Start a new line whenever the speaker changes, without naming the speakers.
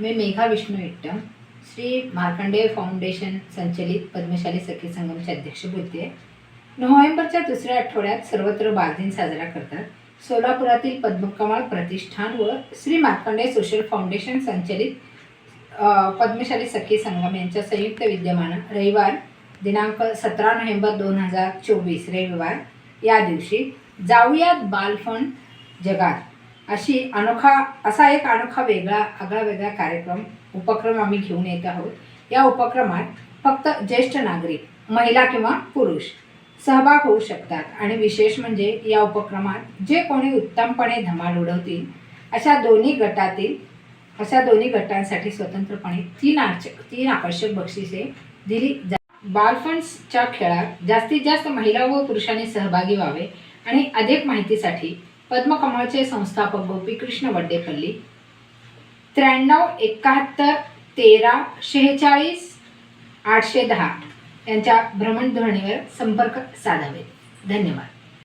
मी Megha Vishnu Ittam Shri Markandeya foundation संचलित पद्मशाली सखी संगमचे अध्यक्ष बोलते. नोव्हेंबरच्या दुसऱ्या आठवड्यात सर्वत्र बालदिन साजरा करतात. सोलापुरातील पद्मकमळ प्रतिष्ठान व श्री मार्कंडेय सोशल फाउंडेशन संचलित पद्मशाली सखी संगम यांच्या संयुक्त विद्यमानं रविवार दिनांक सतरा नोव्हेंबर दोन हजार चोवीस रविवार या दिवशी जाऊयात बालफण जगात. अशी अनोखा असा एक अनोखा वेगळा आगळा वेगळा कार्यक्रम उपक्रम आम्ही घेऊन येत आहोत. या उपक्रमात फक्त ज्येष्ठ नागरिक महिला किंवा पुरुष सहभाग होऊ शकतात. आणि विशेष म्हणजे या उपक्रमात जे कोणी उत्तमपणे धमाल उडवतील अशा दोन्ही गटातील अशा दोन्ही गटांसाठी स्वतंत्रपणे तीन आर्च तीन आकर्षक बक्षिसे दिली जा बालफंड्सच्या खेळात जास्तीत जास्त महिला व पुरुषांनी सहभागी व्हावे आणि अधिक माहितीसाठी पद्मकमळचे संस्थापक गोपीकृष्ण वड्डेपल्ली त्र्याण्णव एकाहत्तर तेरा शेहेचाळीस आठशे दहा यांच्या भ्रमणध्वनीवर संपर्क साधावेत धन्यवाद.